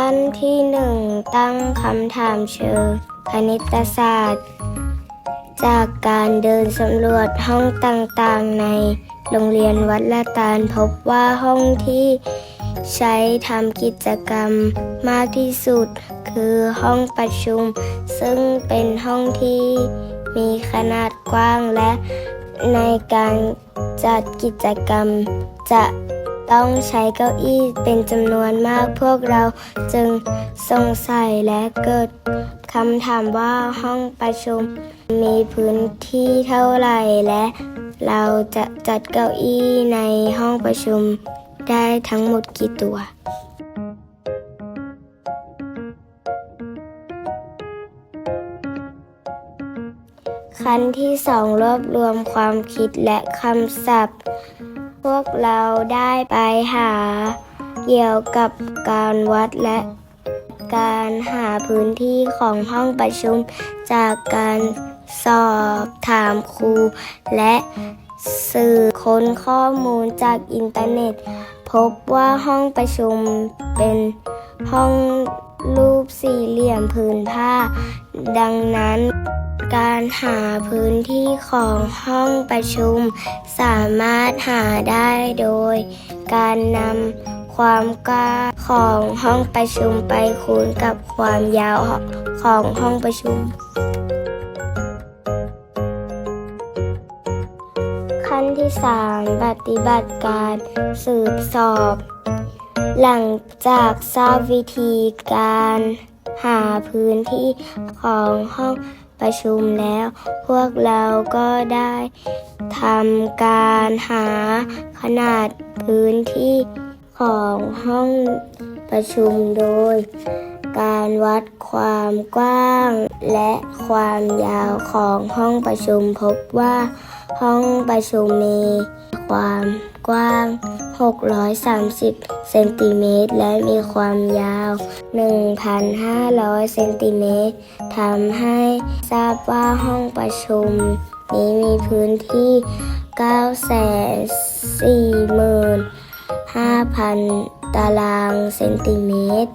ท่านที่หนึ่งตั้งคำถามเชิงคณิตศาสตร์ จากการเดินสำรวจห้องต่างๆ ในโรงเรียนวัดละตาลพบว่าห้องที่ใช้ทำกิจกรรมมากที่สุด คือห้องประชุม ซึ่งเป็นห้องที่มีขนาดกว้างและในการจัดกิจกรรมจะ ต้องใช้เก้าอี้เป็นจำนวนมากพวกเราจึงสงสัยและเกิดคำถามว่าห้องประชุมมีพื้นที่เท่าไหร่และเราจะจัดเก้าอี้ในห้องประชุมได้ทั้งหมดกี่ตัวขั้นที่สองรวบรวมความคิดและคำศัพท์ วกเราได้ไปหา เกี่ยวกับการวัดและการหาพื้นที่ของห้องประชุม จากการสอบถามครู และสื่อค้นข้อมูลจากอินเทอร์เน็ต พบว่าห้องประชุมเป็นห้องรูปสี่เหลี่ยมผืนผ้า ดังนั้น การหาพื้นที่ของห้องประชุม สามารถหาได้โดย การนำความกว้างของห้องประชุมไปคูณกับความยาวของห้องประชุม ขั้นที่ 3 ปฏิบัติการสืบสอบ หลังจากทราบวิธีการหาพื้นที่ของห้อง ประชุมแล้ว พวกเราก็ได้ทำการหาขนาดพื้นที่ของห้องประชุมโดย การวัดความกว้าง และความยาวของห้องประชุมพบว่า ห้องประชุมมีความกว้าง 630 เซนติเมตร และมีความยาว 1,500 เซนติเมตรทำให้ทราบว่าห้องประชุม นี้มีพื้นที่ 945,000 ตารางเซนติเมตร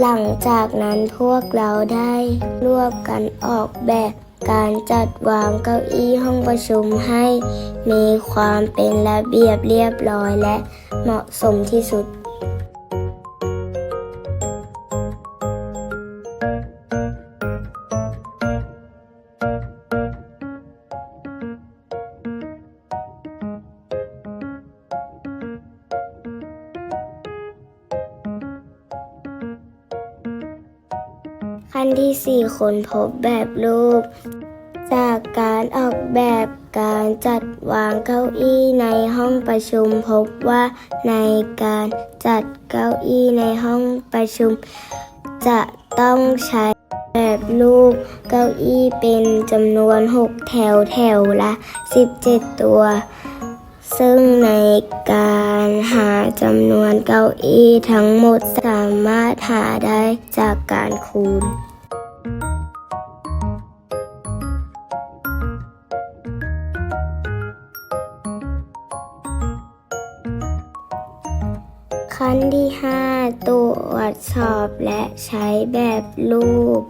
หลังจากนั้นพวกเราได้ร่วมกันออกแบบการจัดวางเก้าอี้ห้องประชุมให้มีความเป็นระเบียบเรียบร้อยและเหมาะสมที่สุด ขั้นที่ 4 ค้นพบแบบรูป จากการออกแบบการจัดวางเก้าอี้ในห้องประชุมพบว่าในการจัดเก้าอี้ในห้องประชุม จะต้องใช้แบบรูปเก้าอี้เป็นจำนวน 6 แถวแถวละ 17 ตัว ซึ่งในการหาจำนวนเก้าอี้ทั้งหมดสามารถหาได้จากการคูณ ขั้นที่ 5 ตรวจสอบและใช้แบบรูป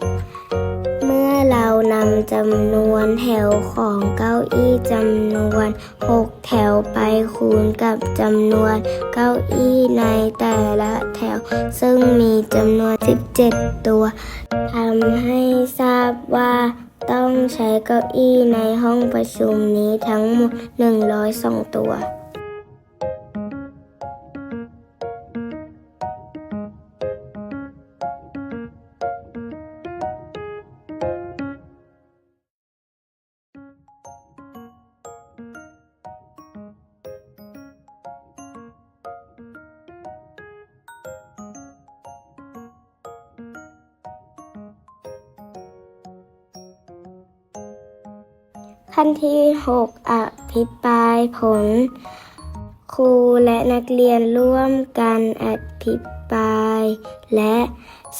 เมื่อเรานำจำนวนแถวของเก้าอี้จำนวน 6 แถวไปคูณกับจำนวนเก้าอี้ในแต่ละแถว ซึ่งมีจำนวน 17 ตัวทำให้ทราบว่าต้องใช้เก้าอี้ในห้องประชุมนี้ทั้งหมด 102 ตัว ขั้นที่ 6 อภิปรายผล ครูและนักเรียนร่วมกันอภิปราย และ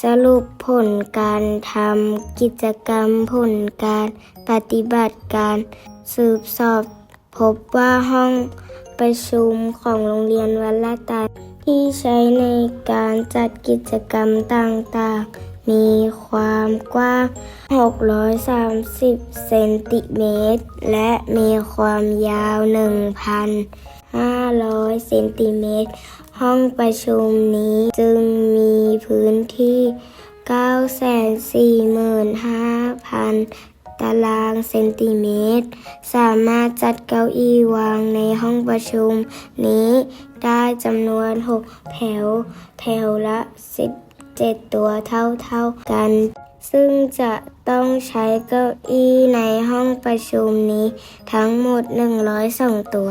สรุปผลการทำกิจกรรมผลการปฏิบัติการสืบสอบ พบว่าห้องประชุมของโรงเรียนวัดละตาที่ใช้ในการจัดกิจกรรมต่างๆ มีความกว้าง 630 เซนติเมตร และมีความยาว 1,500 เซนติเมตร ห้องประชุมนี้จึงมีพื้นที่ 945,000 ตารางเซนติเมตร สามารถจัดเก้าอี้วางในห้องประชุมนี้ได้จำนวน 6 แถว แถวละ 17ตัวเท่าๆกัน ซึ่งจะต้องใช้เก้าอี้ในห้องประชุมนี้ทั้งหมด 102 ตัว